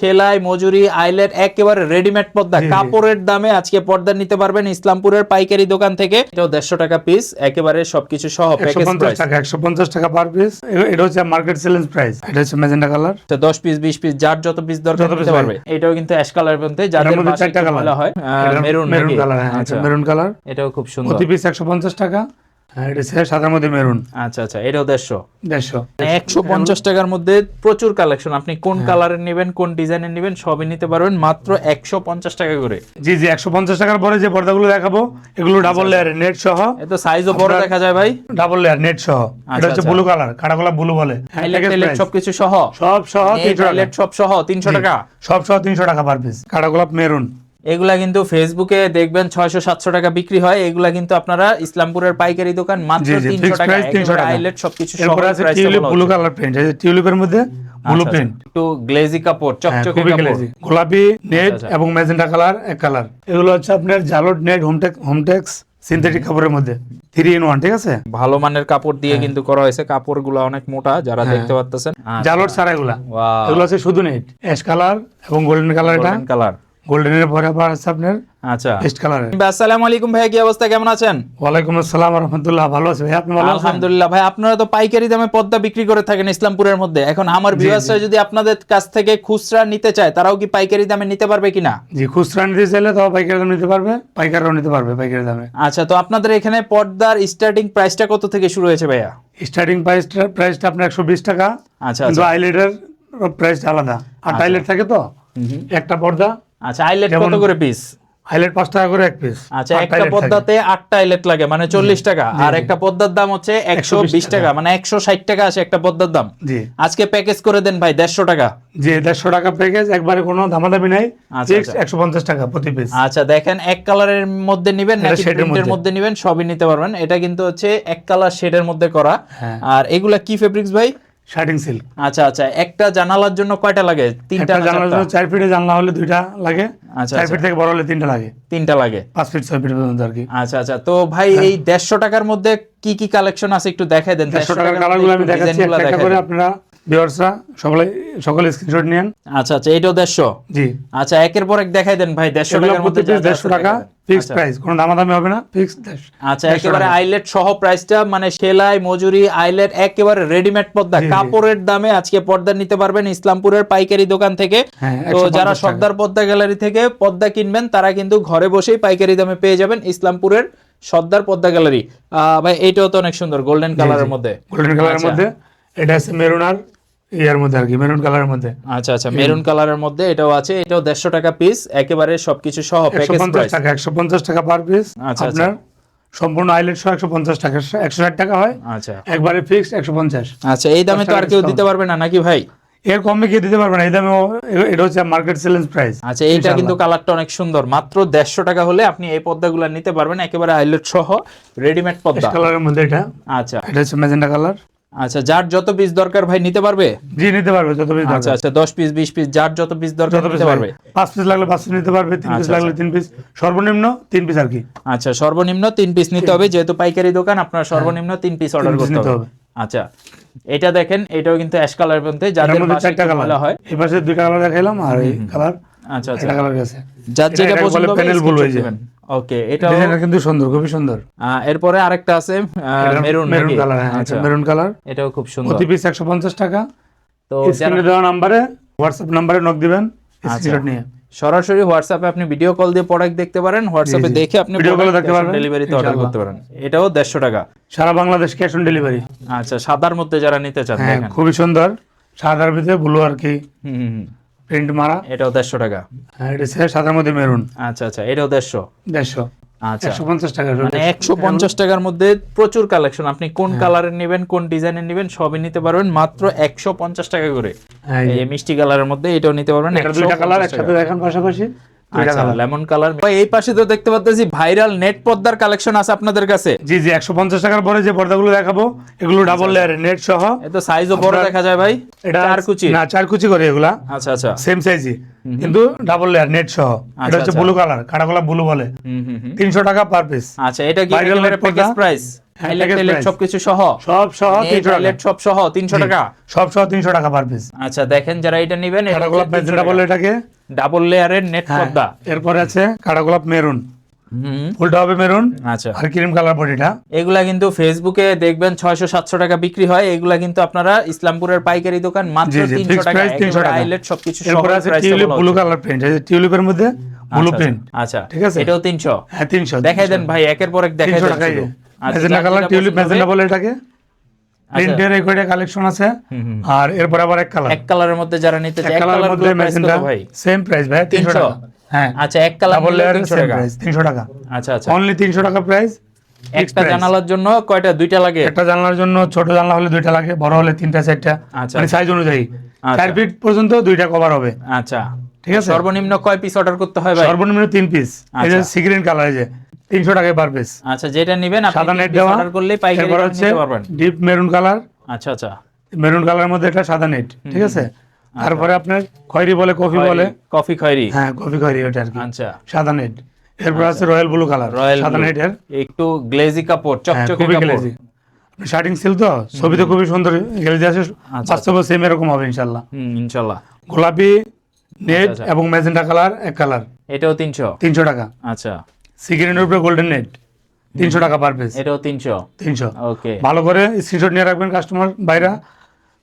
সেলাই মজুরি আইলেট একেবারে রেডিমেড পর্দা। কাপড়ের দামে আজকে পর্দা নিতে পারবেন ইসলামপুরের পাইকারি দোকান থেকে। এটাও দেড়শো টাকা পিস একেবারে সবকিছু সহ একশো প্যাকেজ পঞ্চাশ প্রাইস টাকা একশো পঞ্চাশ টাকা পার পিস এটা হচ্ছে মার্কেট চ্যালেঞ্জ প্রাইস এটা হচ্ছে ম্যাজেন্ডা কালার দশ পিস বিশ পিস যার যত পিস দরকার নিতে পারবে। এটাও কিন্তু অ্যাশ কালার মধ্যে যাদের একটু হয় maroon maroon colour maroon colour এটাও খুব সুন্দর। প্রতি পিস একশো পঞ্চাশ টাকা। এটা সাদার মধ্যে মেরুন। আচ্ছা আচ্ছা এটাও দেড়শো। দেড়শো। একশো পঞ্চাশ টাকার মধ্যে প্রচুর কালেকশন আপনি কোন হ্যাঁ। কালারের নেবেন কোন ডিজাইনের নেবেন সবই নিতে পারবেন মাত্র একশো পঞ্চাশ টাকা করে। জি জি একশো পঞ্চাশ টাকার পরে যে পর্দাগুলো দেখাবো এগুলো ডাবল লেয়ারের নেট সহ। এত সাইজও বড় দেখা যায় ভাই। ডাবল লেয়ার নেট সহ। এটা হচ্ছে আচ্ছা। ব্লু। কালার কাটা গোলাপ ব্লু বলে হ্যাঁ। সবকিছু সহ? সব সহ নেট, তিনশো টাকা। সব সহ তিনশো টাকা? সব সহ তিনশো টাকা পার পিস কাটা গোলাপ মেরুন। এগুলা কিন্তু ফেসবুকে দেখবেন ছয়শো সাতশো টাকা বিক্রি হয়। এগুলা কিন্তু আপনারা ইসলামপুরের পাইকারি দোকান মাত্র তিনশো টাকা price 300 টাকা। হাইলাইট সবকিছু সহ এরপরে আছে price টা টিউলিপ বলা কালার প্রিন্ট টিউলিপের মধ্যে ব্লু আচ্ছা, প্রিন্ট আচ্ছা। একটু গ্লেজি কাপড় হ্যাঁ, চকচকে কাপড়। গোলাপি নেট আচ্ছা। এবং ম্যাজেন্টা কালার এক কালার এগুলো হচ্ছে আপনার জালোট নেট হোমটেক হোমটেক্স সিনথেটিক কাপড়ের মধ্যে। থ্রি ইন ওয়ান ঠিক আছে? ভালো মানের কাপড় দিয়ে হ্যাঁ। কিন্তু করা হয়েছে। কাপড়গুলো অনেক মোটা যারা দেখতে পাচ্ছেন জালোট ছাড়া এগুলা। এগুলো হচ্ছে শুধু নেট অ্যাশ কালার এবং গোল্ডেন কালার এটা। কালার গোল্ডেনের পরে আবার আছে আপনার আচ্ছা। পেস্ট কালারের। আসসালামু আলাইকুম ভাই কি অবস্থা? কেমন আছেন? ওয়ালাইকুম আসসালাম রহমতুল্লাহ ভালো আছে ভাই। আপনি ভালো আছেন? আলহামদুলিল্লাহ ভাই আপনারা তো পাইকারি দামে পদ্মা বিক্রি করে থাকেন ইসলামপুরের মধ্যে। এখন আমার ভিউয়ার্সরা যদি আপনাদের কাছ থেকে খুচরা নিতে চায় তারাও কি পাইকারি দামে নিতে পারবে কিনা? জি খুচরা নিতে চাইলে তাও পাইকারি দাম নিতে পারবে নিতে পারবে পাইকারি দামে। আচ্ছা তো আপনাদের এখানে পর্দার স্টার্টিং প্রাইসটা কত থেকে শুরু হয়েছে ভাইয়া? স্টার্টিং প্রাইসটা প্রাইসটা আপনার একশো বিশ টাকা আচ্ছা কিন্তু আচ্ছা। আইলেটের প্রাইসটা আলাদা। আর টাইলেট থাকে তো? একটা পর্দা আচ্ছা আইলেট কত করে পিস হাইলাইট পাঁচ টাকা করে এক পিস আচ্ছা একটা পদ্মাতে আটটা আইলেট লাগে মানে চল্লিশ টাকা। আর একটা পদ্মার দাম হচ্ছে একশো বিশ টাকা। মানে একশো ষাট টাকা আসে একটা পদ্মার দাম। আজকে প্যাকেজ করে দেন ভাই দেড়শো টাকা। যে দেড়শো টাকা প্যাকেজ একবারে কোনো দামাদামি নাই। আচ্ছা, আচ্ছা। একশো পঞ্চাশ টাকা প্রতি পিস আচ্ছা দেখেন এক কালারের মধ্যে নিবেন নাকি এর প্রিন্টের মধ্যে। মধ্যে নিবেন সবই নিতে পারবেন। এটা কিন্তু হচ্ছে এক কালার শেডের মধ্যে করা। হ্যাঁ। আর এগুলা কি ফেব্রিক্স ভাই? Shirting silk. আচ্ছা আচ্ছা একটা জানালার জন্য কয়টা লাগে? তিনটা জানলার? জন্য চার ফিটে জানলা হলে দুইটা লাগে। আচ্ছা, চার আচ্ছা। ফিট থেকে বড় হলে তিনটা লাগে। তিনটা লাগে। পাঁচ ফিট ছয় ফিট পর্যন্ত আর কি। আচ্ছা আচ্ছা তো ভাই এই দেড়শো টাকার মধ্যে কি কি কালেকশন আছে একটু দেখাই দেন। দেড়শো 150 টাকার কালারগুলো আমি দেখাচ্ছি একটা করে আপনারা ভিউয়ার্সরা সকলে সকলে স্ক্রিনশট নিন আচ্ছা আচ্ছা এইটাও দেড়শো? জি। আচ্ছা একের পর এক দেখাই দেন ভাই দেড়শো এগুলো টাকার মধ্যে প্রতি যা পিস যা দেড়শো আছে টাকা দেখাই দেন। ফিক্সড আচ্ছা। প্রাইস কোনো দামাদামি হবে না ফিক্সড আচ্ছা একেবারে আইলেট সহ প্রাইসটা মানে সেলাই মজুরি আইলেট একেবারে রেডিমেড পর্দা। কাপড়ের দামে আজকে পর্দা নিতে পারবেন ইসলামপুরের পাইকারি দোকান থেকে। হ্যাঁ, তো যারা সর্দার পর্দা গ্যালারি থেকে পর্দা কিনবেন তারা কিন্তু ঘরে বসেই পাইকারি দামে পেয়ে যাবেন ইসলামপুরের সর্দার পদ্মা গ্যালারি আহ, ভাই এইটাও তো অনেক সুন্দর গোল্ডেন কালারের মধ্যে। গোল্ডেন কালারের আচ্ছা। মধ্যে। এটা আছে মেরুন আর ইয়ার মধ্যে আর কি মেরুন কালারের মধ্যে। আচ্ছা আচ্ছা মেরুন কালারের মধ্যে এটাও আছে এটাও দেড়শো টাকা পিস একেবারে সবকিছু সহ প্যাকেজ প্রাইস টাকা একশো পঞ্চাশ টাকা পার পিস আচ্ছা, আপনার সম্পূর্ণ আইলেট সহ একশো পঞ্চাশ টাকা একশো ষাট টাকা হয়। আচ্ছা। একবারে ফিক্সড একশো পঞ্চাশ। আচ্ছা এই দামে তো আর কেউ দিতে পারবে না নাকি ভাই? এর কমে কি দিতে পারবে না এই দামে এটা হচ্ছে মার্কেট চ্যালেঞ্জ প্রাইস আচ্ছা এইটা কিন্তু কালারটা অনেক সুন্দর মাত্র দেড়শো টাকা হলে আপনি এই পর্দাগুলো নিতে পারবেন একেবারে হাইলাইট সহ রেডিমেড পর্দা কালারের মধ্যে এটা। আচ্ছা। এটা হচ্ছে ম্যাজেন্টা কালার আচ্ছা যার যত পিস দরকার ভাই নিতে পারবে? জি নিতে পারবে যত পিস আচ্ছা আচ্ছা দশ পিস বিশ পিস যার যত পিস দরকার নিতে পারবে? পাঁচ পিস লাগলে পাঁচ পিস নিতে পারবে তিন পিস আচ্ছা, লাগলে তিন পিস সর্বনিম্ন তিন পিস আর কি। আচ্ছা সর্বনিম্ন তিন পিস নিতে হবে যেহেতু পাইকারি দোকান আপনার সর্বনিম্ন তিন পিস অর্ডার হ্যাঁ। করতে হবে। আচ্ছা এটা দেখেন এটাও কিন্তু অ্যাশ কালার মধ্যে যাদের চারটা কালার হয়। এই পাশে দুইটা কালার দেখাইলাম আর এই কালার আচ্ছা আচ্ছা। কালার গেছে যার যেটা পছন্দ হবে panel blue এই যে। ওকে এটা ডিজাইনটা কিন্তু সুন্দর খুবই সুন্দর। এরপরে আরেকটা আছে মেরুন মেরুন কালার আচ্ছা। মেরুন কালার এটাও খুব সুন্দর। প্রতি পিস টাকা। তো স্ক্রিনে দেওয়া নাম্বারে হোয়াটসঅ্যাপ নাম্বারে নক দিবেন আচ্ছা। স্ক্রিনশট নিয়ে। সরাসরি হোয়াটসঅ্যাপে আপনি ভিডিও কল দিয়ে প্রোডাক্ট দেখতে পারেন হোয়াটসঅ্যাপে দেখে আপনি call এ দেখতে পারবেন, ডেলিভারিতে অর্ডার করতে পারেন। এটাও দেড়শো টাকা। সারা বাংলাদেশ ক্যাশ অন ডেলিভারি আচ্ছা সাদার মধ্যে যারা নিতে চান হ্যাঁ দেখেন। খুবই সুন্দর। সাদার ভিতরে ব্লু আর কি। হুম। প্রিন্ট মারা। এটাও দেড়শো টাকা। আর এটা স্যার সাদার মধ্যে মেরুন। আচ্ছা আচ্ছা এটাও দেড়শো। দেড়শো। আচ্ছা। একশো পঞ্চাশ টাকা মানে একশো পঞ্চাশ টাকার মধ্যে প্রচুর কালেকশন। আপনি কোন হ্যাঁ। কালারের নেবেন কোন ডিজাইনের নেবেন সবই নিতে পারবেন। মাত্র একশো পঞ্চাশ টাকা করে। হ্যাঁ। এই মিষ্টি কালারের মধ্যে এটাও নিতে পারবেন এটা দুইটা কালার। একসাথে দেখান পাশাপাশি। লেমন কালার এই পাশে তো দেখতে পাচ্ছি ভাইরাল নেট পর্দার কালেকশন আছে আপনাদের কাছে। জি জি একশো পঞ্চাশ টাকার পরে যে পর্দাগুলো দেখাবো এগুলো ডাবল লেয়ারের নেট সহ। সাইজও বড় দেখা যায় ভাই এটা চার কুচি। না চার কুচি করে এগুলা। আচ্ছা আচ্ছা। সেম সাইজই কিন্তু ডাবল লেয়ার নেট সহ। এটা হচ্ছে আচ্ছা। ব্লু কালার কাটা ব্লু বলে। হুম হুম হুম। তিনশো টাকা পার পিস আচ্ছা এটা কি প্যাকেজ? প্রাইস হ্যাঁ, হাইলাইট package টাইলাইট price। সবকিছু সহ? সব সহ নেট, তিনশো টাকা। হাইলাইট সব সহ তিনশো টাকা? সব সহ তিনশো টাকা পার পিস আচ্ছা দেখেন যারা এটা নেবেন কাটাগোলাপ বলে এটাকে? ডাবল লেয়ারের নেট হ্যাঁ পর্দা। এরপরে আছে কাটাগোলাপ মেরুন। ফুলটা হবে মেরুন আচ্ছা। আর ক্রিম কালার বডিটা। এগুলা কিন্তু ফেসবুকে দেখবেন ছয়শো সাতশো টাকা বিক্রি হয়। এগুলা কিন্তু আপনারা ইসলামপুরের পাইকারি দোকান মাত্র তিনশো টাকা। তিনশো টাকা। সবকিছু সহ আছে টিউলিপ ব্লু কালার প্রিন্ট টিউলিপের মধ্যে ব্লু আচ্ছা, প্রিন্ট আচ্ছা ঠিক আছে? এটাও তিনশো। হ্যাঁ তিনশো দেখাই দেন ভাই একের পর এক দেখাই দেন আচ্ছা, কালার টিউলিপ বলে এটাকে। আচ্ছা, প্রিন্টের এই কয়টা কালেকশন আছে। আর এরপর আবার এক কালার এক কালারের মধ্যে যারা নিতে চায় এক এক কালারের মধ্যে ম্যাজেন্টা সেম প্রাইস ভাই? তিনশো 300 টাকা। হ্যাঁ। আচ্ছা এক কালার ডাবল লেয়ারের সেম প্রাইস তিনশো টাকা। আচ্ছা আচ্ছা। অনলি টাকা প্রাইস একটা জানালার জন্য কয়টা? দুইটা লাগে? একটা জানলার জন্য ছোট জানলা হলে দুইটা লাগে বড় হলে তিনটা চারটা। আচ্ছা। মানে সাইজ অনুযায়ী। চার ফিট পর্যন্ত দুইটা কভার হবে। আচ্ছা। ঠিক আছে? সর্বনিম্ন কয় পিস অর্ডার করতে হয় ভাই? সর্বনিম্ন তিন পিস এই যে। সিগ্রিন কালার যে। তিনশো টাকায় পার পিস আচ্ছা যেটা নেবেন আপনি সাদা নেট দেওয়া। অর্ডার পাইকারি এরপর দামে নিতে পারবেন। ডিপ মেরুন কালার আচ্ছা আচ্ছা। মেরুন কালারের মধ্যে একটা সাদা নেট ঠিক আছে? তারপরে আপনার খয়েরি বলে কফি বলে। কফি খয়েরি। হ্যাঁ কফি খয়েরি ওটা আর কি। আচ্ছা। সাদা নেট এরপর আছে রয়্যাল ব্লু কালার রয়্যাল সাদা নেটের একটু গ্লেজি কাপড় হ্যাঁ চকচকে কাপড়। গ্লেজি শার্টিং সিল তো? ছবি তো খুবই সুন্দর। গ্লেজি আছে আচ্ছা, বাস্তবে সেম এরকম হবে ইনশাল্লাহ হুম ইনশাআল্লাহ। গোলাপি নেট আচ্ছা। এবং ম্যাজেন্টা কালার এক কালার এটাও তিনশো। তিনশো টাকা। আচ্ছা। সিগারেটের উপরে গোল্ডেন নেট তিনশো টাকা পার পিস এটাও তিনশো? তিনশো। ওকে ভালো করে স্ক্রিনশট নিয়ে রাখবেন কাস্টমার বাইরা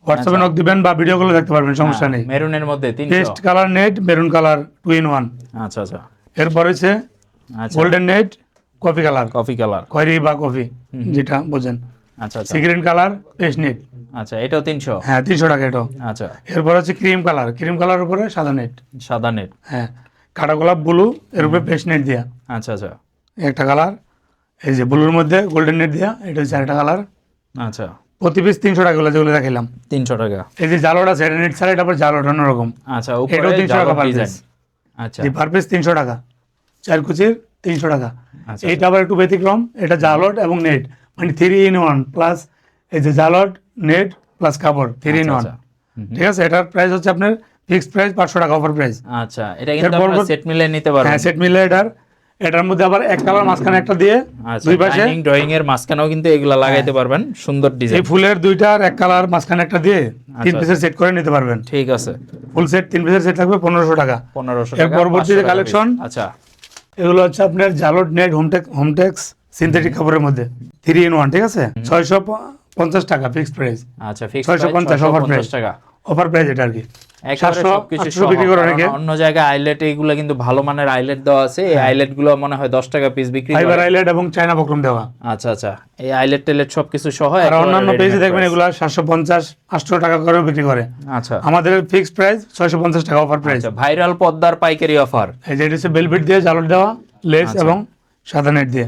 হোয়াটসঅ্যাপে নক দিবেন বা ভিডিও গুলো দেখতে পারবেন সমস্যা নেই। মেরুনের মধ্যে paste colour net maroon colour two in one আচ্ছা আচ্ছা। এরপর হচ্ছে golden net coffee colour coffee colour খয়েরি বা কফি যেটা বোঝেন। আচ্ছা আচ্ছা। সিগারেট কালার পেস্ট নেট আচ্ছা এটাও তিনশো? হ্যাঁ তিনশো টাকা এটাও। আচ্ছা। এরপর হচ্ছে ক্রিম কালার ক্রিম কালার উপরে সাদা নেট সাদা নেট হ্যাঁ। কাটা গোলাপ ব্লু এর উপরে পেস্ট নেট দিয়া। আচ্ছা আচ্ছা। একটা কালার এই যে ব্লুর মধ্যে গোল্ডেন নেট দিয়া এটা হচ্ছে আরেকটা কালার আচ্ছা। প্রতি পিস তিনশো টাকা গুলো যেগুলো দেখাইলাম। তিনশো টাকা। এই যে জালোট আছে এটা নেট ছাড়া এটা আবার জালোট অন্যরকম। আচ্ছা এটাও 300 টাকা জালর per আচ্ছা। পার পিস তিনশো টাকা চার কুচির তিনশো টাকা। আচ্ছা। এইটা আবার একটু ব্যতিক্রম এটা জালট এবং নেট মানে থ্রি ইন ওয়ান প্লাস এই যে জালট নেট প্লাস কাপড় থ্রি ইন ওয়ান। ঠিক আছে? এটার প্রাইস হচ্ছে আপনার ফিক্সড প্রাইস পাঁচশো টাকা অফার প্রাইস আচ্ছা এটা কিন্তু আপনারা সেট মিলে নিতে পারবেন। হ্যাঁ সেট মিলে এটার এটার মধ্যে আবার এক কালার মাঝখানে একটা দিয়ে আচ্ছা দুই পাশে ডাইনিং ড্রয়িং এর মাঝখানেও কিন্তু এগুলা লাগাইতে পারবেন সুন্দর ডিজাইন এই ফুলের দুইটার এক কালার মাঝখানে একটা দিয়ে তিন আচ্ছা। পিসের সেট করে নিতে পারবেন। ঠিক আছে। ফুল সেট তিন পিসের সেট থাকবে পনেরোশো টাকা। পনেরোশো এর পরবর্তীতে 500 টাকা collection? piece। আচ্ছা। এগুলো হচ্ছে আপনার জালট নেট হোমটেক হোমটেক্স সিনথেটিক কাপড়ের মধ্যে। থ্রি ইন ওয়ান ঠিক আছে? ছয়শো পঞ্চাশ টাকা ফিক্সড প্রাইস আচ্ছা ফিক্স 650 offer price। টাকা। অফার প্রাইস এটা আর কি। একেবারে 700, সবকিছু 800 বিক্রি সহ, করে কারণ অনেকে। অন্য জায়গায় আইলেট এইগুলো কিন্তু ভালো মানের আইলেট দেওয়া আছে। এই আইলেটগুলো মনে হয় দশ টাকা পিস বিক্রি ফাইবার আইলেট এবং চায়না বক্রম দেওয়া। আচ্ছা আচ্ছা। এই আইলেট টেলেট সবকিছু সহ আর অন্যান্য পেজে দেখবেন। এগুলো সাতশো পঞ্চাশ আটশো টাকা করেও বিক্রি করে। আচ্ছা। আমাদের ফিক্সড প্রাইস ছয়শো পঞ্চাশ টাকা অফার প্রাইস ভাইরাল পদ্মার পাইকারি অফার এই যে হচ্ছে বেলভেট দিয়ে জালট দেওয়া লেস আচ্ছা। এবং সাদা নেট দিয়ে।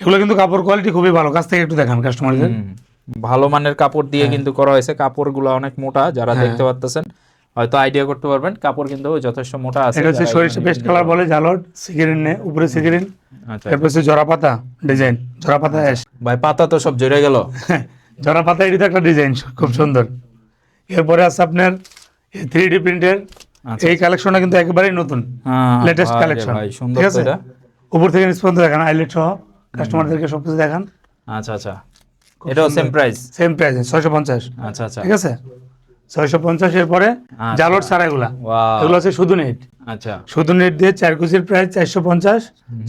এগুলো কিন্তু কাপড় কোয়ালিটি খুবই ভালো। কাছ থেকে একটু দেখান কাস্টমারদের ভালো মানের কাপড় দিয়ে হ্যাঁ। কিন্তু করা হয়েছে। কাপড়গুলো অনেক মোটা যারা দেখতে পারতেছেন হয়তো আইডিয়া করতে পারবেন কাপড় কিন্তু যথেষ্ট মোটা আছে। এটা হচ্ছে সরিষা পেস্ট কালার বলে জালট সিগিরিন নে উপরে সিগিরিন আচ্ছা। এরপর হচ্ছে জরা পাতা ডিজাইন। জরা পাতা অ্যাশ ভাই পাতা তো সব জড়ে গেল। জরা পাতা এটি একটা ডিজাইন খুব সুন্দর। এরপরে আছে আপনার থ্রি ডি প্রিন্টের আচ্ছা। এই কালেকশনটা কিন্তু একেবারেই নতুন। হ্যাঁ, লেটেস্ট কালেকশন ঠিক আছে? এটা। উপর থেকে নিচ পর্যন্ত দেখান আইলেট সহ। কাস্টমারদেরকে সবকিছু দেখান। আচ্ছা আচ্ছা। এটাও সেম প্রাইস সেম প্রাইস ছয়শো পঞ্চাশ। আচ্ছা আচ্ছা। ঠিক আছে? ছয়শো পঞ্চাশ এর পরে আচ্ছা। জালট ছাড়া এগুলা হচ্ছে শুধু নেট আচ্ছা। শুধু নেট দিয়ে চার কুচির প্রাইস চারশো পঞ্চাশ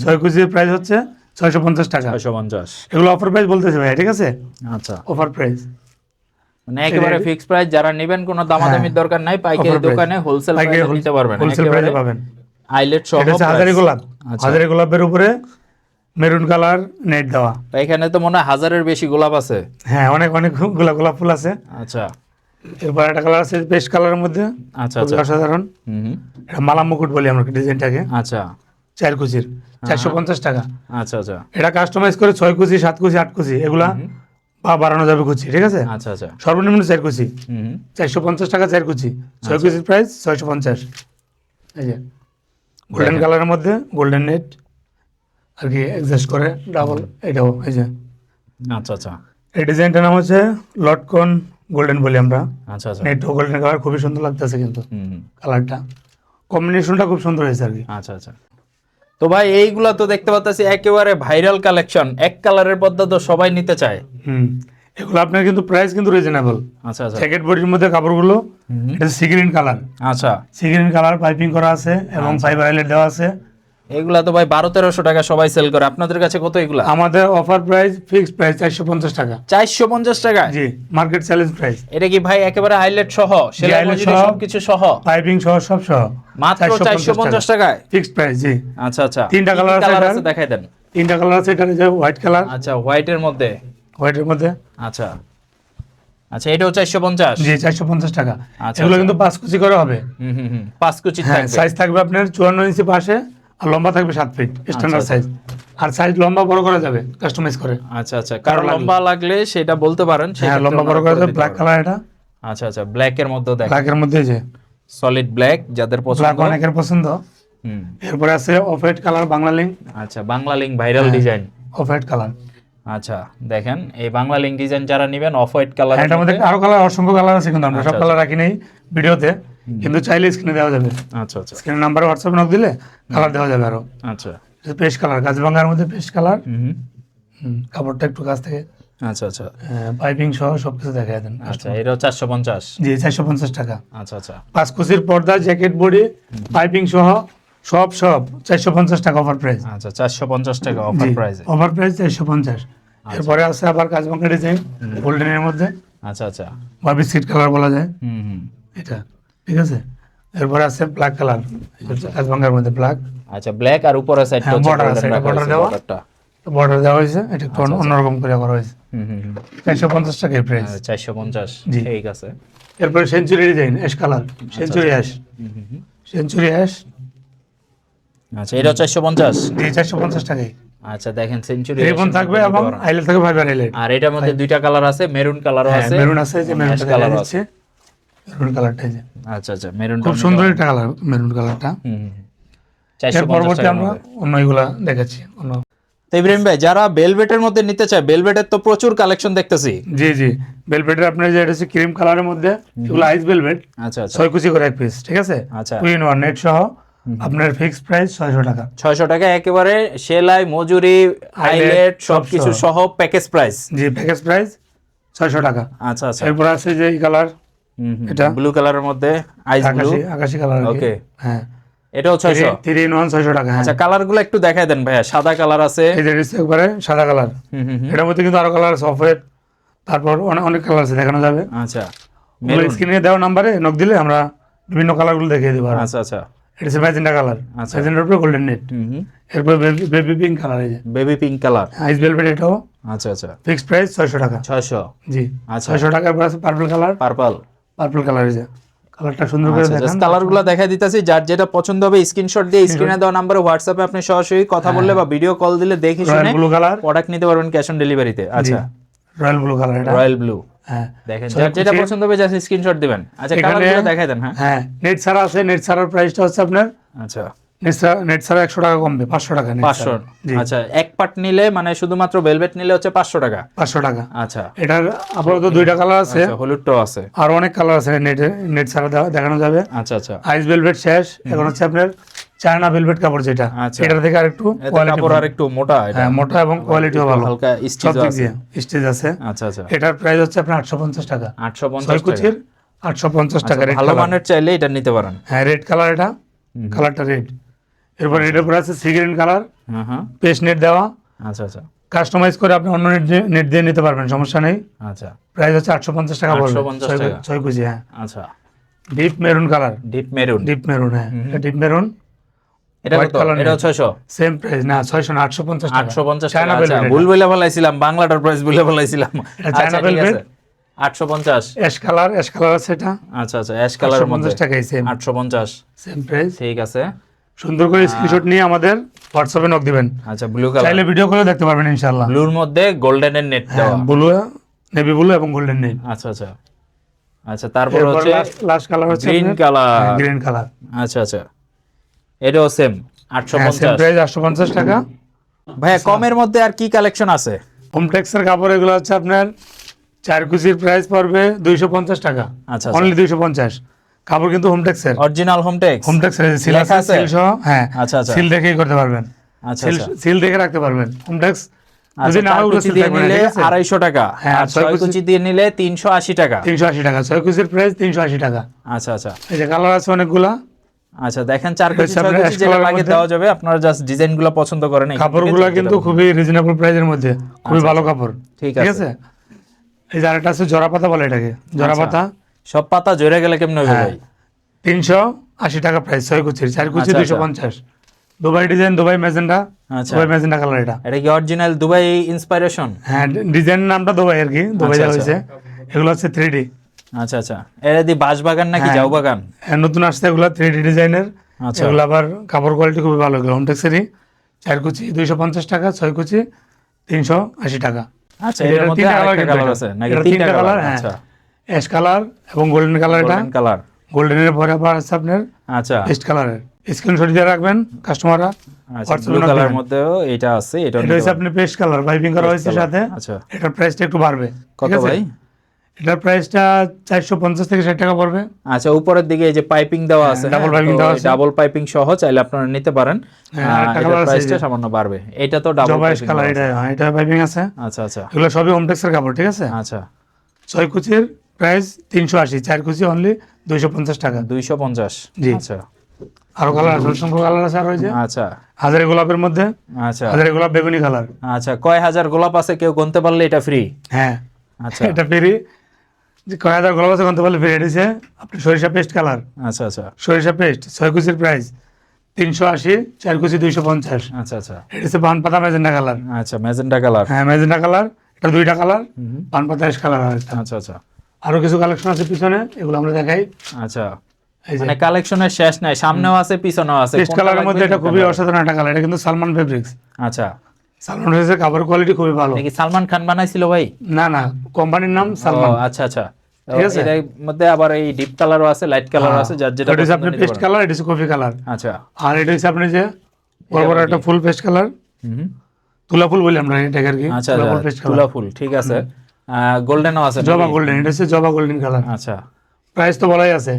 ছয় কুচির প্রাইস হচ্ছে ছয়শো পঞ্চাশ টাকা। ছয়শো পঞ্চাশ। এগুলো অফার প্রাইস বলতেছে ভাই ঠিক আছে? আচ্ছা। অফার প্রাইস মানে একেবারে ফিক্স প্রাইস যারা নেবেন কোনো দামাদামির দরকার নাই পাইকারি হ্যাঁ। দোকানে হোলসেল প্রাইসে নিতে পারবেন হোলসেল প্রাইসে পাবেন। আইলেট সহ হাজারি গোলাপ হাজারি গোলাপের উপরে মেরুন কালার নেট দেওয়া। এখানে তো মনে হয় হাজারের বেশি গোলাপ আছে। হ্যাঁ অনেক অনেক গোলাপ গোলাপ ফুল আছে। আচ্ছা। এরপর একটা কালার আছে পেস্ট কালারের মধ্যে। আচ্ছা আচ্ছা। অসাধারণ। এটা মালা মুকুট বলি আমরা ডিজাইনটাকে। আচ্ছা। চার কুচির চারশো পঞ্চাশ টাকা। আচ্ছা আচ্ছা। এটা কাস্টমাইজ করে ছয় কুচি সাত কুচি আট কুচি এগুলা বা বাড়ানো যাবে কুচি ঠিক আছে? আচ্ছা আচ্ছা। সর্বনিম্ন চার কুচি। চারশো পঞ্চাশ টাকা চার কুচি। ছয় আচ্ছা। কুচির প্রাইস ছয়শো পঞ্চাশ। এই যে গোল্ডেন কালারের মধ্যে গোল্ডেন নেট আর কি অ্যাডজাস্ট করে ডাবল এটাও এই যে। আচ্ছা আচ্ছা। এই ডিজাইনটার নাম হচ্ছে লটকন গোল্ডেন বলি আমরা। আচ্ছা আচ্ছা। নেট গোল্ডেন কালার খুবই সুন্দর লাগতেছে কিন্তু। কালারটা কম্বিনেশনটা খুব সুন্দর হয়েছে আর কি। আচ্ছা আচ্ছা। তো ভাই এইগুলা তো দেখতে পাচ্ছি একেবারে ভাইরাল কালেকশন এক কালারের পর্দা তো সবাই নিতে চায়। হুম এগুলো আপনার কিন্তু প্রাইস কিন্তু রিজনেবল আচ্ছা আচ্ছা। জ্যাকেট বডির মধ্যে কাপড়গুলো এটা সিগ্রিন কালার আচ্ছা। সিগ্রিন কালার পাইপিং করা আছে এবং ফাইবার হাইলাইট দেওয়া আছে। এগুলা তো ভাই বারো তেরোশো টাকা সবাই সেল করে। আপনাদের কাছে কত এগুলা? আমাদের অফার প্রাইস ফিক্সড প্রাইস চারশো পঞ্চাশ টাকা। চারশো পঞ্চাশ টাকা? জি মার্কেট চ্যালেঞ্জ প্রাইস এটা কি ভাই একেবারে হাইলাইট সহ? highlight মজুরি সহ। পাইপিং সহ সব সহ। মাত্র চারশো পঞ্চাশ টাকায়? ফিক্সড প্রাইস জি। আচ্ছা আচ্ছা। তিনটা কি কি আছে দেখাই দেন। তিনটা কালার আছে এটা যে হোয়াইট কালার আচ্ছা হোয়াইটের মধ্যে? হোয়াইটের মধ্যে। আচ্ছা। আচ্ছা এটাও চারশো পঞ্চাশ? জি চারশো পঞ্চাশ টাকা। আচ্ছা, এগুলো আচ্ছা। কিন্তু পাঁচ কুচি করে হবে। হুম হুম পাঁচ কুচি হ্যাঁ থাকবে। সাইজ থাকবে আপনার চুয়ান্ন ইঞ্চি পাশে। আর লম্বা থাকবে সাত ফিট স্ট্যান্ডার্ড। সাইজ আর সাইজ লম্বা বড় করা যাবে কাস্টমাইজ করে। আচ্ছা আচ্ছা। কারণ লম্বা লাগলে সেটা বলতে পারেন হ্যাঁ লম্বা বড় করা যাবে ব্ল্যাক। কালার এটা। আচ্ছা আচ্ছা ব্ল্যাক এর মধ্যে দেখ ব্ল্যাকের মধ্যে যে। সলিড ব্ল্যাক যাদের ব্ল্যাক পছন্দ অনেকের পছন্দ। হুম। এরপরে আছে off white colour Bangla link আচ্ছা Bangla link viral. Design off white colour আচ্ছা দেখেন এই বাংলা লিঙ্ক ডিজাইন যারা নেবেন অফ হোয়াইট কালার এটার মধ্যে আরও কালার অসংখ্য কালার আছে কিন্তু আমরা সব আচ্ছা, কালার রাখি নাই ভিডিওতে কিন্তু চাইলে স্ক্রিনে দেওয়া যাবে। আচ্ছা আচ্ছা। স্ক্রিনের নাম্বার হোয়াটসঅ্যাপ নক দিলে কালার দেওয়া যাবে আরও। আচ্ছা। পেস্ট কালার গাছবাঙ্গার মধ্যে পেস্ট কালার হুম কাপড়টা একটু কাছ থেকে আচ্ছা আচ্ছা। পাইপিং সহ সবকিছু দেখা দেন আচ্ছা এটাও চারশো পঞ্চাশ। জি চারশো পঞ্চাশ টাকা। আচ্ছা আচ্ছা। পাঁচ কুচির পর্দা জ্যাকেট বডি পাইপিং সহ সব সব চারশো পঞ্চাশ টাকা অফার প্রাইস আচ্ছা চারশো পঞ্চাশ টাকা অফার প্রাইসে অফার প্রাইস চারশো পঞ্চাশ। এরপরে আছে আবার কাজবাঙ্গা ডিজাইন গোল্ডেনের মধ্যে। আচ্ছা আচ্ছা। বা বিস্কিট কালার বলা যায়। হুম হুম। এটা ঠিক আছে? এরপরে আছে ব্ল্যাক কালার কাজবাঙ্গার মধ্যে ব্ল্যাক আচ্ছা ব্ল্যাক আর উপরে সাইড border আছে, border দেওয়া। বর্ডার দেওয়া হয়েছে এটা একটু অন্য- অন্যরকম করে করা হয়েছে। হুম হুম হুম। চারশো পঞ্চাশ টাকায় প্রাইস চারশো পঞ্চাশ। ঠিক আছে। এরপরে century design ash colour century ash hmm hmm hmm. Century ash আচ্ছা এটা চারশো পঞ্চাশ। চারশো পঞ্চাশ টাকায়। আচ্ছা দেখেন সেঞ্চুরি রিবন থাকবে এবং হাইলাইট থাকবে ফাইবার হাইলাইট আর এটার মধ্যে দুইটা কালার আছে মেরুন কালারও হ্যাঁ আছে মেরুন আছে যে colour দেখা আছে। মেরুন কালারটা যে। আচ্ছা আচ্ছা মেরুন খুব সুন্দর একটা কালার মেরুন কালারটা এর পরবর্তী আমরা অন্য এগুলা দেখাচ্ছি অন্য। তো ইব্রাহিম ভাই যারা বেলভেটের মধ্যে নিতে চায় বেলভেটের তো প্রচুর কালেকশন দেখতেছি। জি জি বেলভেটের আপনার যে এটা হচ্ছে ক্রিম কালারের মধ্যে এগুলো আইস বেলভেট আচ্ছা আচ্ছা। ছয় কুচি করে এক পিস ঠিক আছে? আচ্ছা। টু ইন ওয়ান নেট সহ। আপনার ফিক্সড প্রাইস ছয়শো টাকা। ছয়শো টাকা একেবারে সেলাই মজুরি হাইলাইট সবকিছু সহ। প্যাকেজ প্রাইস জি প্যাকেজ প্রাইস ছয়শো টাকা। আচ্ছা আচ্ছা। এরপর আছে যে কালার এটা? ব্লু কালারের মধ্যে আইস ব্লু আকাশি কালার ওকে হ্যাঁ। এটাও ছয়শো। থ্রি ইন ওয়ান ছয়শো টাকা হ্যাঁ। আচ্ছা কালারগুলো একটু দেখাই দেন ভাইয়া। সাদা কালার আছে। এই যে এটা একবারে সাদা কালার হুম। এটার মধ্যে কিন্তু আরও কালার সফটওয়্যার তারপর অনেক অনেক কালার আছে দেখানো যাবে। আচ্ছা। স্ক্রিনে দেওয়া নাম্বারে নক দিলে আমরা বিভিন্ন কালারগুলো দেখিয়ে দেবো। আচ্ছা আচ্ছা। এটা হচ্ছে কালার আচ্ছা। ম্যাজেন্টার উপরে গোল্ডেন নেট এরপর বেবি পিঙ্ক কালার এই যে। Baby pink colour ice velvet এটাও। আচ্ছা আচ্ছা। ফিক্সড প্রাইস ছয়শো টাকা। ছয়শো। জি। আচ্ছা। ছয়শো টাকার পর আছে purple colour purple purple colour এই যে। কালারটা সুন্দর করে দেখান। দেখাই দিতেছি। যার যেটা পছন্দ হবে স্ক্রিনশট দিয়ে স্ক্রিনে দেওয়া নাম্বারে হোয়াটসঅ্যাপে আপনি সরাসরি কথা বললে বা ভিডিও কল দিলে দেখে শুনে ব্লু কালার প্রোডাক্ট নিতে পারবেন ক্যাশ অন ডেলিভারিতে আচ্ছা। রয়্যাল ব্লু কালার এটা। রয়্যাল ব্লু হ্যাঁ দেখেন যেটা পছন্দ হবে জাস্ট স্ক্রিনশট দিবেন। আচ্ছা এখানে- কালার দেখাই দেন হ্যাঁ। হ্যাঁ নেট ছাড়া আছে নেট ছাড়ার প্রাইসটা হচ্ছে আপনার আচ্ছা। নেট ছাড়া একশো টাকা কমবে পাঁচশো টাকা পাঁচশো আচ্ছা এক পার্ট নিলে মানে শুধুমাত্র ভেলভেট নিলে হচ্ছে পাঁচশো টাকা? পাঁচশো টাকা। আচ্ছা। এটার আপাতত দুইটা কালার আছে। আচ্ছা হলুদটাও আছে। আর অনেক কালার আছে নেটে নেট ছাড়া দেখানো যাবে। আচ্ছা আচ্ছা। আইস ভেলভেট শেষ এখন হচ্ছে আপনার চায়না ভেলভেট কাপড় যেটা আচ্ছা। এটার থেকে আরেকটু কাপড় আর মোটা এটা হ্যাঁ মোটা এবং কোয়ালিটিও ভালো। হালকা স্টিচ আছে। স্টেজ আছে। আচ্ছা আচ্ছা। এটার প্রাইস হচ্ছে আপনার আটশো পঞ্চাশ টাকা। আটশো পঞ্চাশ ছয় টাকা। কুচির আটশো পঞ্চাশ টাকা রেড ভালো মানের চাইলে এটা নিতে পারেন। হ্যাঁ রেড কালার এটা। কালারটা রেড এরপর রেডের পরে আছে সি গ্রিন কালার হ্যাঁ হ্যাঁ। পেস্ট নেট দেওয়া। আচ্ছা আচ্ছা। কাস্টমাইজ করে আপনি অন্য নেট দিয়ে নেট দিয়ে নিতে পারবেন সমস্যা নেই। আচ্ছা। প্রাইস হচ্ছে আটশো পঞ্চাশ টাকা পড়বে 850 টাকা। ছয় কুচি হ্যাঁ। আচ্ছা। Deep maroon colour deep maroon deep maroon হ্যাঁ। ডিপ মেরুন এটা কত? এটা সেম প্রাইস না ছয়শো না আটশো পঞ্চাশ টাকা। আটশো পঞ্চাশ চায়না টাকা আচ্ছা, velvet ভুল বলে ফেলাইছিলাম বাংলাটার প্রাইস বলে ফেলাইছিলাম। আচ্ছা চায়না পঞ্চাশ। অ্যাশ কালার অ্যাশ কালার আছে এটা? আচ্ছা আচ্ছা অ্যাশ কালারের মধ্যে। পঞ্চাশ টাকাই সেম আটশো পঞ্চাশ। সেম প্রাইস ঠিক আছে। সুন্দর করে স্ক্রিনশট নিয়ে আমাদের হোয়াটসঅ্যাপে নক দিবেন। আচ্ছা ব্লু কালার চাইলে ভিডিও করে দেখতে পারবেন ইনশাআল্লাহ। ব্লুর মধ্যে গোল্ডেনের নেট দেওয়া। ব্লু নেভি ব্লু এবং গোল্ডেন নেট আচ্ছা আচ্ছা। আচ্ছা তারপর হচ্ছে লাস্ট কালার হচ্ছে গ্রিন কালার গ্রিন কালার আচ্ছা আচ্ছা। এটাও সেম আটশো হ্যাঁ সেম পঞ্চাশ। প্রাইস আটশো পঞ্চাশ টাকা। ভাইয়া কমের মধ্যে আর কি কালেকশন আছে? হোমটেক্সের কাপড় এগুলো হচ্ছে আপনার চার কুচির প্রাইস পড়বে দুইশো পঞ্চাশ টাকা। আচ্ছা অনলি দুইশো পঞ্চাশ। কাপড় কিন্তু হোমটেক্সের অরিজিনাল হোমটেক্স হোমটেক্সের সিল আছে? সিল সহ হ্যাঁ আচ্ছা, আচ্ছা। সিল দেখেই করতে পারবেন। আচ্ছা সিল আচ্ছা। দেখে রাখতে পারবেন। হোমটেক্স আচ্ছা যদি না ওগুলো seal দিয়ে নিলে ঠিক আছে? আড়াইশো টাকা হ্যাঁ, আর ছয় কুচি- দিয়ে নিলে তিনশো আশি টাকা। তিনশো আশি টাকা। ছয় কুচির প্রাইস তিনশো আশি টাকা। আচ্ছা আচ্ছা। এই যে কালার আছে অনেকগুলা। আচ্ছা দেখেন চার হচ্ছে ছয় কুচি যেটা লাগে। দেওয়া যাবে আপনারা জাস্ট ডিজাইনগুলো পছন্দ করেন কাপড়গুলো কিন্তু খুবই রিজনেবল প্রাইসের মধ্যে খুবই ভালো কাপড়। ঠিক আছে। এই আরেকটা আছে জরা পাতা বলে এটাকে জরা আচ্ছা। পাতা। সব পাতা জড়ে গেলে কেমনে হবে হ্যাঁ। ভাই তিনশো আশি টাকা প্রাইস ছয় কুচির চার কুচি আচ্ছা, দুইশো আচ্ছা। পঞ্চাশ। দুবাই ডিজাইন দুবাই মেজেন্ডা আচ্ছা। দুবাই ম্যাজেন্ডা কালার এটা। এটা কি অরিজিনাল দুবাই ইন্সপাইরেশন হ্যাঁ ডিজাইন নামটা দুবাই আর কি দুবাই আচ্ছা, হয়েছে। এগুলো হচ্ছে থ্রি ডি আচ্ছা আচ্ছা। এটা দি বাঁশ বাগান নাকি হ্যাঁ। জাউ বাগান নতুন আসছে এগুলো থ্রি ডি ডিজাইনের আচ্ছা। এগুলো আবার কাপড় কোয়ালিটি খুবই ভালো হোমটেক্সেরই চার কুচি দুইশো পঞ্চাশ টাকা ছয় কুচি তিনশো আশি টাকা। আচ্ছা মধ্যে আরেকটা কালার আছে নাকি তিনটা তিনটা কালার। আচ্ছা। অ্যাশ কালার এবং গোল্ডেন কালার এটা। কালার গোল্ডেনের পরে আবার আছে আপনার আচ্ছা। পেস্ট কালারের স্ক্রিনশট দিয়ে রাখবেন কাস্টমাররা আচ্ছা ব্লু কালার। মধ্যেও এটা আছে এটা এটা হচ্ছে আপনি পেস্ট কালার পাইপিং করা হয়েছে সাথে। আচ্ছা। এটার প্রাইসটা একটু বাড়বে। কত ভাই? এটার প্রাইসটা চারশো পঞ্চাশ থেকে ষাট টাকা পড়বে। আচ্ছা উপরের দিকে এই যে পাইপিং দেওয়া আছে double piping দেওয়া আছে। ডাবল পাইপিং সহ চাইলে আপনারা নিতে পারেন। হ্যাঁ, আছে প্রাইসটা সামান্য বাড়বে। এটা তো ডাবল কালার এটা হ্যাঁ, এটা পাইপিং আছে। আচ্ছা আচ্ছা। এগুলো সবই হোমটেক্সের কাপড় ঠিক আছে? আচ্ছা। ছয় কুচির প্রাইস তিনশো আশি চার কুচি অনলি দুইশো পঞ্চাশ টাকা। দুইশো পঞ্চাশ। জি। আচ্ছা। আরও কালার আছে অসংখ্য কালার আছে আর যে। আচ্ছা। হাজারি গোলাপের মধ্যে আচ্ছা। হাজারি গোলাপ বেগুনি কালার আচ্ছা কয় হাজার গোলাপ আছে কেউ গুনতে পারলে এটা ফ্রি হ্যাঁ। আচ্ছা। এটা ফেরি যে কয় হাজার গোলাপ আছে পারলে ফেরি এসেছে আপনি সরিষা পেস্ট কালার আচ্ছা আচ্ছা। সরিষা পেস্ট ছয় কুচির প্রাইস তিনশো আশি চার কুচি দুইশো পঞ্চাশ। আচ্ছা আচ্ছা। এটা হচ্ছে পান পাতা ম্যাজেন্ডা কালার আচ্ছা ম্যাজেন্টা কালার হ্যাঁ ম্যাজেন্ডা কালার এটা দুইটা কালার পান পাতা এস কালার আর আচ্ছা আচ্ছা। আরও কিছু কালেকশন আছে পিছনে এগুলো আমরা দেখাই। আচ্ছা। মানে কালেকশনের শেষ নাই সামনেও আছে পিছনেও আছে। পেস্ট কালারের মধ্যে এটা খুবই অসাধারণ একটা কালার এটা কিন্তু সালমান ফেব্রিক্স আচ্ছা। সালমান ফেব্রিক্সের কাপড় কোয়ালিটি খুবই ভালো। নাকি সালমান খান বানাইছিল ভাই? না না কোম্পানির নাম সালমান আচ্ছা আচ্ছা। ঠিক আছে? এটার মধ্যে আবার এই ডিপ কালারও আছে লাইট কালারও আছে যার যেটা এটা আপনার পেস্ট কালার এটা কফি কালার আচ্ছা। আর এটা হচ্ছে আপনি যে বড় বড় একটা ফুল পেস্ট কালার হুম তুলা ফুল বলি আমরা এটাকে আর কি। আচ্ছা তুলা ফুল আচ্ছা, ফুল ঠিক আছে। গোল্ডেনও আছে জবা গোল্ডেন এটা হচ্ছে জবা গোল্ডেন কালার আচ্ছা। প্রাইস তো বলাই আছে।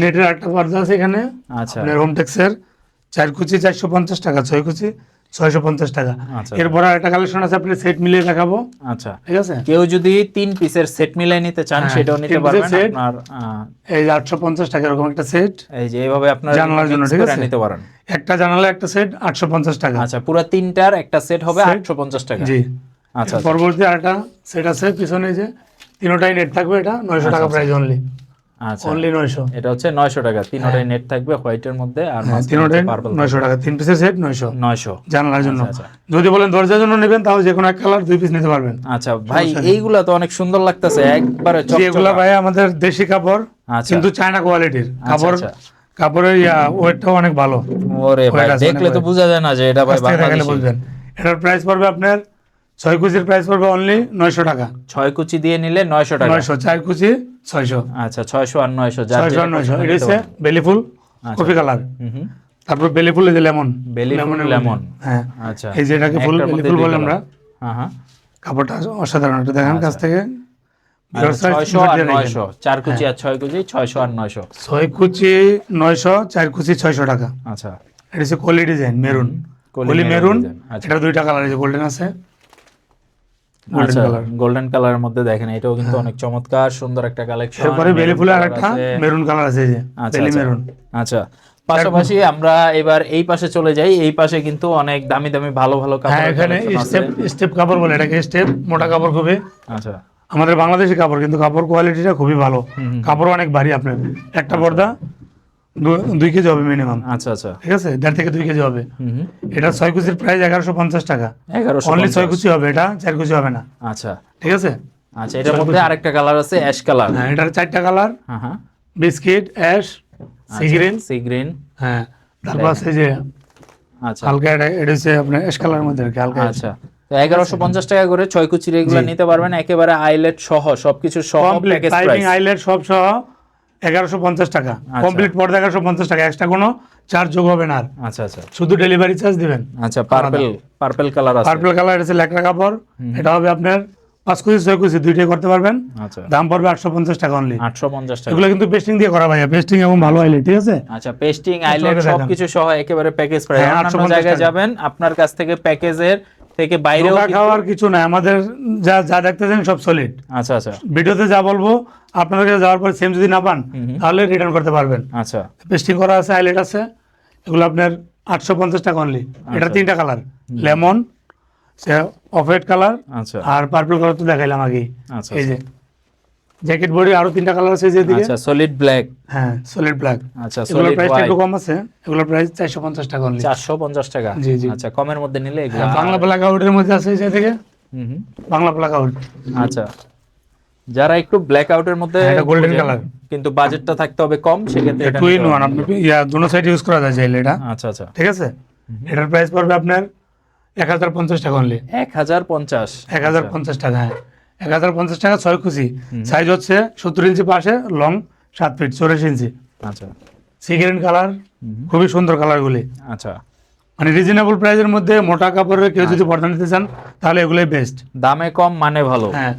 নেটের একটা পর্দা আছে এখানে। আচ্ছা। আপনার হোমটেক্সের চার কুচি চারশো পঞ্চাশ টাকা ছয় কুচি। ছয়শো পঞ্চাশ টাকা। আচ্ছা। এরপর একটা কালেকশন আছে আপনি সেট মিলিয়ে দেখাবো। আচ্ছা। ঠিক আছে? কেউ যদি তিন পিসের সেট মিলাই নিতে চান হ্যাঁ, সেটাও নিতে পারবেন। আপনার এই যে আটশো পঞ্চাশ টাকা এরকম একটা সেট এই যে এইভাবে আপনার জানালার জন্য, ঠিক আছে? নিতে পারেন। একটা জানালা একটা সেট আটশো পঞ্চাশ টাকা। আচ্ছা পুরো তিনটার একটা সেট হবে? আটশো পঞ্চাশ টাকা। জি। আচ্ছা পরবর্তী আরেকটা সেট আছে পিছনে যে তিনোটাই নেট থাকবে এটা নয়শো টাকা প্রাইস অনলি আচ্ছা। অনলি নয়শো। এটা হচ্ছে নয়শো টাকা। তিনটাই নেট থাকবে হোয়াইটের মধ্যে আর হ্যাঁ, তিনোটাই পার্পল নয়শো টাকা। তিন পিসের সেট নয়শো। নয়শো। জানালার জন্য। আচ্ছা, যদি বলেন দরজার জন্য নেবেন তাও যে কোনো এক কালার দুই পিস নিতে পারবেন। আচ্ছা ভাই এইগুলা তো অনেক সুন্দর লাগতেছে একবারে যে এগুলা ভাই আমাদের দেশি কাপড় আচ্ছা। কিন্তু চায়না কোয়ালিটির কাপড় আচ্ছা। কাপড়ের ইয়া ওয়েটটাও অনেক ভালো। ওরে ভাই দেখলে তো বোঝা যায় না যে এটা ভাই বাংলাদেশি। বুঝবেন এটার প্রাইস পড়বে আপনার ছয় কুচির প্রাইস পড়বে অনলি নয়শো টাকা। ছয় কুচি দিয়ে নিলে নয়শো টাকা। নয়শো চার কুচি ছয়শো। আচ্ছা ছয়শো আর নয়শো ছয়শো আর নয়শো। এটা হচ্ছে পারেন। বেলি ফুল আচ্ছা। Coffee colour. তারপর বেলি ফুল এই যে লেমন বেলি ফুল লেমন হ্যাঁ। আচ্ছা। এই যে এটাকে ফুল বেলি আমরা। হ্যাঁ হ্যাঁ। কাপড়টা অসাধারণ। এটা দেখেন কাছ থেকে। আচ্ছা, ছয়শো আর নয়শো। চার কুচি আর ছয় কুচি ছয়শো আর নয়শো। ছয় কুচি নয়শো চার কুচি ছয়শো টাকা। আচ্ছা। এটা হচ্ছে কলি ডিজাইন মেরুন কলি মেরুন আচ্ছা। এটা দুইটা কালার আছে গোল্ডেন আছে। গোল্ডেন আচ্ছা কালারের মধ্যে দেখেন এটাও কিন্তু অনেক চমৎকার সুন্দর একটা কালেকশন এরপরে বেলি ফুলের আরেকটা মেরুন কালার আছে যে আচ্ছা, বেলি আচ্ছা। মেরুন আচ্ছা পাশাপাশি আমরা এবার এই পাশে চলে যাই এই পাশে কিন্তু অনেক দামি দামি ভালো ভালো হ্যাঁ কাপড় এখানে স্টেপ স্টেপ কাপড় বলে এটাকে স্টেপ মোটা কাপড় খুবই। আচ্ছা। আমাদের বাংলাদেশি কাপড় কিন্তু কাপড় কোয়ালিটিটা খুবই ভালো। কাপড় অনেক ভারী আপনার। একটা পর্দা দুই কেজি হবে মিনিমাম আচ্ছা আচ্ছা। ঠিক আছে? দেড় থেকে দুই কেজি হবে। এটা ছয় কুচির প্রাইস এগারোশো পঞ্চাশ টাকা। এগারোশো অনলি ছয় কুচি হবে এটা চার কুচি হবে না। আচ্ছা। ঠিক আছে? আচ্ছা এটার মধ্যে আরেকটা কালার আছে অ্যাশ কালার হ্যাঁ এটার চারটা কালার হ্যাঁ biscuit ash sea green sea হ্যাঁ তারপর আছে যে আচ্ছা। হালকা এটা এটা হচ্ছে আপনার অ্যাশ কালার মধ্যে হালকা আচ্ছা। তো এগারোশো পঞ্চাশ টাকা করে ছয় কুচির এগুলো নিতে পারবেন একেবারে আইলেট সহ সবকিছু সহ প্যাকেজ প্রাইস আইলেট সব সহ। এগারোশো পঞ্চাশ টাকা। আচ্ছা। কমপ্লিট পর্দা এগারোশো পঞ্চাশ টাকা। এক্সট্রা কোনো চার্জ যোগ হবে না আচ্ছা আচ্ছা। শুধু ডেলিভারি চার্জ দিবেন। আচ্ছা পার্পল পার্পল কালার আছে। পার্পল কালার আছে কাপড়। এটা হবে আপনার পাঁচ কেজি ছয় কেজি দুইটাই করতে পারবেন। আচ্ছা। দাম পড়বে আটশো পঞ্চাশ টাকা অনলি আটশো পঞ্চাশ টাকা। এগুলো কিন্তু পেস্টিং দিয়ে করা ভাইয়া। পেস্টিং এবং ভালো আইলে ঠিক আছে? আচ্ছা পেস্টিং আইল্যান্ড সবকিছু সহ একেবারে প্যাকেজ অন্যান্য 850 জায়গায় যাবেন আপনার কাছ থেকে প্যাকেজের থেকে বাইরে খাওয়ার কিছু না আমাদের যা যা দেখতেছেন সব সলিড আচ্ছা আচ্ছা। ভিডিওতে যা বলব আপনাদের কাছে যাওয়ার পর সেম যদি না পান তাহলে রিটার্ন করতে পারবেন। আচ্ছা। পেস্টিং করা আছে হাইলাইট আছে। এগুলো আপনার আটশো পঞ্চাশ টাকা অনলি এটা আচ্ছা। তিনটা কালার লেমন সে অফ হোয়াইট কালার আচ্ছা। আর পার্পল কালার তো দেখাইলাম আগে আচ্ছা এই যে জ্যাকেট বডি আরও তিনটা কালার আছে যেদিকে আচ্ছা সলিড ব্ল্যাক হ্যাঁ সলিড ব্ল্যাক আচ্ছা সলিড প্রাইস একটু কম আছে এগুলোর প্রাইস চারশো পঞ্চাশ টাকা অনলি চারশো পঞ্চাশ টাকা? জি, জি। আচ্ছা কমের মধ্যে নিলে এগুলো বাংলা প্লাগ আউটের মধ্যে আছে যে থেকে হুম। বাংলা প্লাগ আউট আচ্ছা। যারা একটু ব্ল্যাক আউটের মধ্যে হ্যাঁ, এটা খোঁজেন, color। কিন্তু বাজেটটা থাকতে হবে কম সেক্ষেত্রে এটা টু ইন ওয়ান। আপনি ইয়া দুনো সাইড ইউজ করা যায় চাইলে এটা। আচ্ছা আচ্ছা। ঠিক আছে? এটার প্রাইস পড়বে আপনার এক হাজার পঞ্চাশ টাকা অনলি এক হাজার পঞ্চাশ। এক হাজার পঞ্চাশ টাকা হ্যাঁ। এক হাজার পঞ্চাশ টাকা ছয় খুশি। সাইজ হচ্ছে সত্তর ইঞ্চি পাশে লং সাত ফিট চল্লিশ ইঞ্চি। আচ্ছা। সিগারেট কালার খুবই সুন্দর কালারগুলি আচ্ছা। মানে রিজনেবল প্রাইসের মধ্যে মোটা কাপড়ের কেউ যদি পর্দা নিতে চান তাহলে এগুলোই বেস্ট দামে কম মানে ভালো। হ্যাঁ।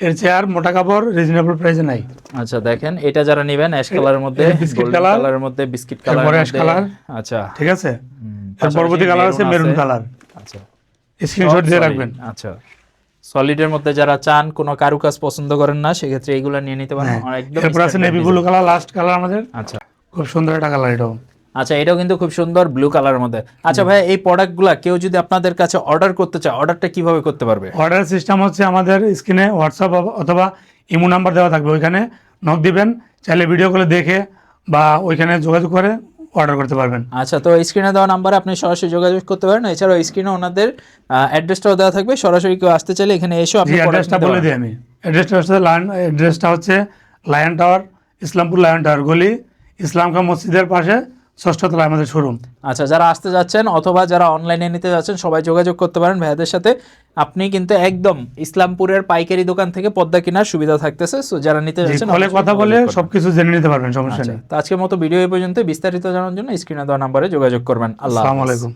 এর চেয়ার মোটা কাপড় রিজনেবল প্রাইসে নাই। আচ্ছা দেখেন এটা যারা নেবেন অ্যাশ কালারের মধ্যে color, কালারের মধ্যে বিস্কিট কালার ash color। আচ্ছা। ঠিক আছে? এর পরবর্তী কালার আছে মেরুন কালার আচ্ছা। স্ক্রিনশট দিয়ে রাখবেন। আচ্ছা। সলিডের মধ্যে যারা চান কোনো কারুকাজ পছন্দ করেন না সেক্ষেত্রে এইগুলো নিয়ে নিতে পারেন। হ্যাঁ। একদম এরপর আছে navy blue colour last colour আমাদের। আচ্ছা। খুব সুন্দর একটা কালার এটাও। আচ্ছা এটাও কিন্তু খুব সুন্দর ব্লু কালারের মধ্যে। আচ্ছা ভাই এই প্রোডাক্টগুলা কেউ যদি আপনাদের কাছে অর্ডার করতে চায় অর্ডারটা কীভাবে করতে পারবে? অর্ডার সিস্টেম হচ্ছে আমাদের স্ক্রিনে হোয়াটসঅ্যাপ অথবা ইমো নাম্বার দেওয়া থাকবে ওইখানে। নক দিবেন চাইলে ভিডিও কলে দেখে বা ওইখানে যোগাযোগ করে অর্ডার করতে পারবেন। আচ্ছা তো স্ক্রিনে দেওয়া নাম্বারে আপনি সরাসরি যোগাযোগ করতে পারেন। এছাড়াও স্ক্রিনে ওনাদের অ্যাড্রেসটাও দেওয়া থাকবে। সরাসরি কেউ আসতে চাইলে এখানে এসো আপনি অ্যাড্রেসটা বলে দিই আমি। অ্যাড্রেসটা হচ্ছে লায়ন অ্যাড্রেসটা হচ্ছে lion tower Islampur lion tower গলি ইসলাম খান মসজিদের পাশে ষষ্ঠ তলায় আমাদের শোরুম আচ্ছা যারা আসতে যাচ্ছেন অথবা যারা অনলাইনে নিতে যাচ্ছেন সবাই যোগাযোগ করতে পারেন। ভাইয়াদের সাথে আপনি কিন্তু একদম ইসলামপুরের পাইকারি দোকান থেকে পদ্মা কেনার সুবিধা থাকতেছে। সো যারা নিতে যাচ্ছেন ফলে কথা বলে সবকিছু জেনে নিতে পারবেন সমস্যা আচ্ছা নেই। তো আজকের মতো ভিডিও এই পর্যন্ত বিস্তারিত জানার জন্য স্ক্রিনে দেওয়া নাম্বারে যোগাযোগ করবেন। আল্লাহ আসসালামু আলাইকুম।